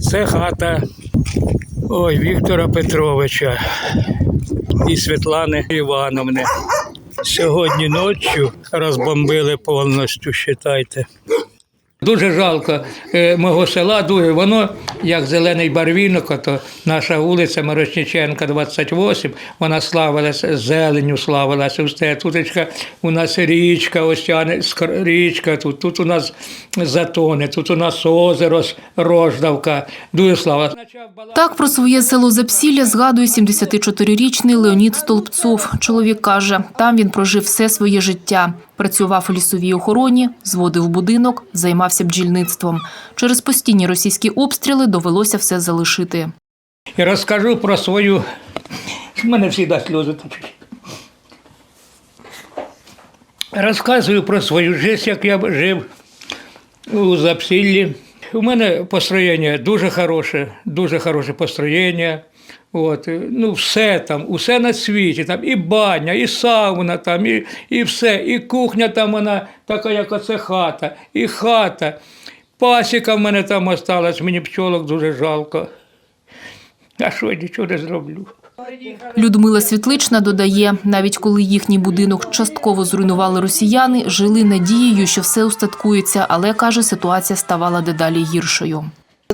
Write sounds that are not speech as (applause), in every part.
Це хата ой, Віктора Петровича і Світлани Івановни. Сьогодні ночі розбомбили повністю, вважайте. Дуже жалко е, мого села, дуже воно як зелений барвінок, то наша вулиця Мирошниченка, 28, вона славилася, зеленю славилася. Тутечка у нас річка, ось річка, тут, тут у нас затони, тут у нас озеро, Рождавка. Дуже слава. Так про своє село Запсілля згадує 74-річний Леонід Столбцов. Чоловік каже, там він прожив все своє життя. Працював у лісовій охороні, зводив будинок, займався бджільництвом. Через постійні російські обстріли довелося все залишити. Я розкажу про свою. У мене завжди сльози течуть. Розказую про свою життя, як я жив у Запсіллі. У мене построєння дуже хороше, дуже хороше построєння. От, ну, все там, усе на світі, там і баня, і сауна, там, і, і все, і кухня там вона така, як оце хата, і хата. Пасіка в мене там осталась, мені пчолок дуже жалко. А що я нічого не зроблю? Людмила Світлична додає, навіть коли їхній будинок частково зруйнували росіяни, жили надією, що все устаткується, але каже, ситуація ставала дедалі гіршою.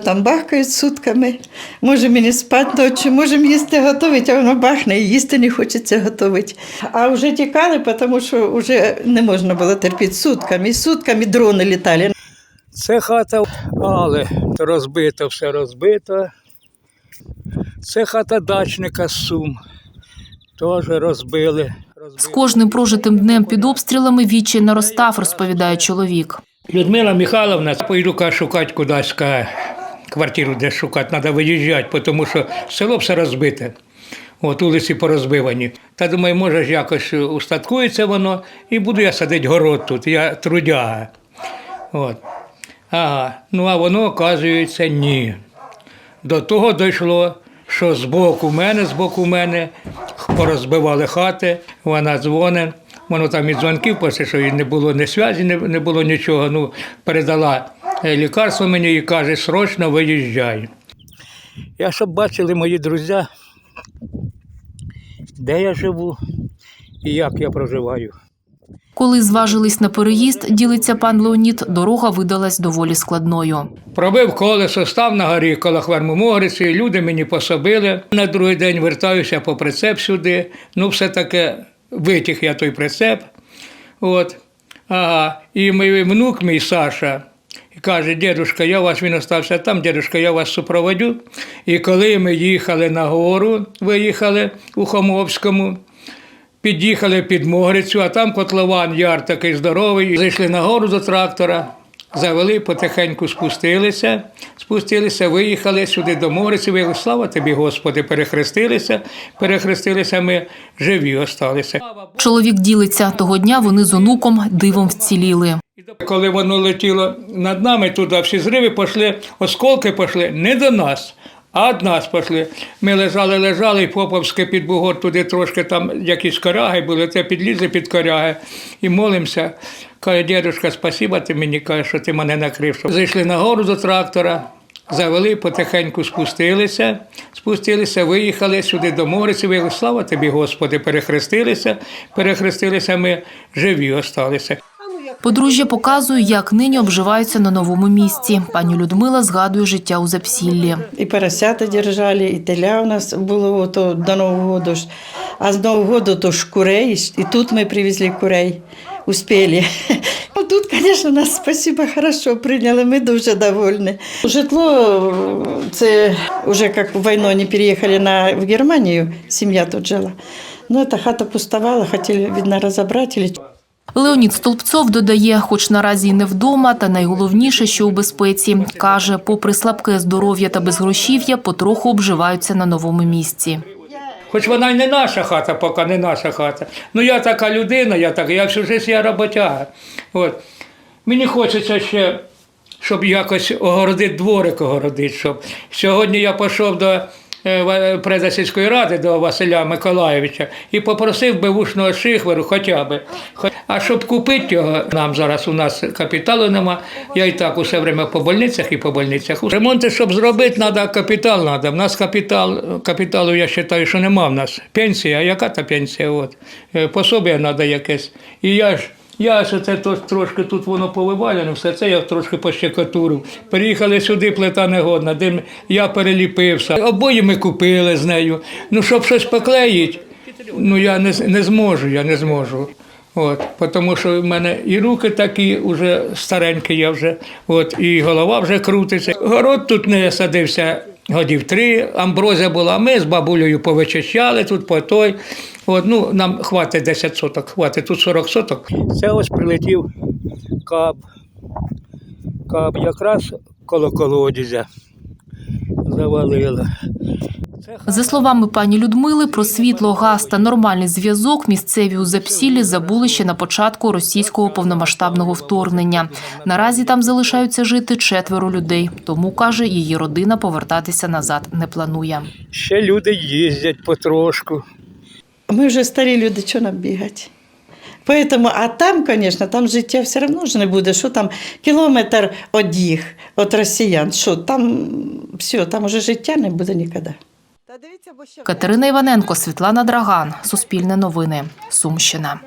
Там бахкають сутками, може мені спати ночі, можемо їсти готувати, а воно бахне і їсти не хочеться готувати. А вже тікали, тому що вже не можна було терпіти сутками. І сутками дрони літали. Це хата, але розбито, все розбито. Це хата дачника з Сум. Теж розбили. З кожним прожитим днем під обстрілами відчай наростав, розповідає чоловік. Людмила Михайловна, поїду шукати кудись квартиру, де шукати, треба виїжджати, тому що село все розбите. От вулиці порозбивані. Та думаю, може ж якось устаткується воно, і буду я садити город тут, я трудяга. От. Ага. Ну а воно, оказується, ні. До того дійшло, що з боку мене, з боку мене порозбивали хати, вона дзвонить. Воно там і дзвонків, після що не було ні зв'язі, не, не було нічого. Ну, передала е, лікарство мені і каже, срочно виїжджай. Я щоб бачили мої друзі, де я живу і як я проживаю. Коли зважились на переїзд, ділиться пан Леонід, дорога видалась доволі складною. Пробив колесо, став на горі коло Хвермомогриці, люди мені пособили. На другий день вертаюся по прицеп сюди. Ну, все таки витяг я той прицеп. От. Ага. І мій внук, мій Саша, каже, дідушка, я вас, він остався там, дідушка, я вас супроводжу. І коли ми їхали на гору, виїхали у Хомовському, під'їхали під Могрицю, а там котлован яр такий здоровий. Зайшли на гору до трактора, завели, потихеньку спустилися, спустилися, виїхали сюди до Могриці, виїхали, слава тобі, Господи, перехрестилися, перехрестилися, ми живі осталися. Чоловік ділиться, того дня вони з онуком дивом вціліли. Коли воно летіло над нами туди, всі зриви пішли, осколки пішли не до нас, а від нас пішли. Ми лежали, лежали, і Поповське під бугор туди трошки там якісь коряги були, це підлізли під коряги і молимося. Каже, дідушка, спасіба ти мені, каже, що ти мене накрив. Зайшли на гору до трактора, завели, потихеньку спустилися, спустилися, виїхали сюди до Мориці, виїхали, слава тобі, Господи, перехрестилися, перехрестилися, ми живі осталися. Подружжя показує, як нині обживаються на новому місці. Пані Людмила згадує життя у Запсіллі. І поросята держали, і теля у нас було то до Нового року. А з Нового року то ж курей, і тут ми привезли курей. Успіли. (laughs) Ну, тут, звісно, нас спасибо, хорошо прийняли, ми дуже довольні. Житло, це вже як в війну вони переїхали на, в Германію, сім'я тут жила. Ну, ця хата пустувала, хотіли, видно, розібрати. Леонід Столбцов додає, хоч наразі не вдома, та найголовніше, що у безпеці. Каже, попри слабке здоров'я та безгрошів'я, потроху обживаються на новому місці. Хоч вона й не наша хата, поки не наша хата. Ну я така людина, я так, я всю життя я роботяга. От. Мені хочеться ще, щоб якось огородити дворик огородити. Щоб. Сьогодні я пішов до е, сільської ради до Василя Миколаєвича і попросив беушного шихверу хоча б. А щоб купити його, нам зараз у нас капіталу нема. Я і так усе время по больницях і по больницях. Ремонти, щоб зробити, треба капітал. Надо. У нас капітал, капіталу, я вважаю, що нема в нас. Пенсія, яка та пенсія? От. Е, Пособія треба якесь. І я ж. Я ж це трошки тут воно повиваляно, все це я трошки пощекотурив. Приїхали сюди, плита негодна, де я переліпився. Обої ми купили з нею. Ну, щоб щось поклеїти, ну я не, не зможу, я не зможу. От, тому що в мене і руки такі вже старенькі, я вже, от, і голова вже крутиться. Город тут не садився годів три, амброзія була. Ми з бабулею повичищали тут по той. От, ну, нам хватить 10 соток, хватить тут 40 соток. Це ось прилетів каб. Каб якраз коло колодязя завалило. За словами пані Людмили, про світло, газ та нормальний зв'язок місцеві у Запсілі забули ще на початку російського повномасштабного вторгнення. Наразі там залишаються жити четверо людей. Тому каже, її родина повертатися назад не планує. Ще люди їздять потрошку. Ми вже старі люди, що нам бігати? Поэтому, а там, конечно, там життя все одно ж не буде. Що там кілометр від їх, від росіян, що там все, там уже життя не буде ніколи. Катерина Іваненко, Світлана Драган, Суспільне новини, Сумщина.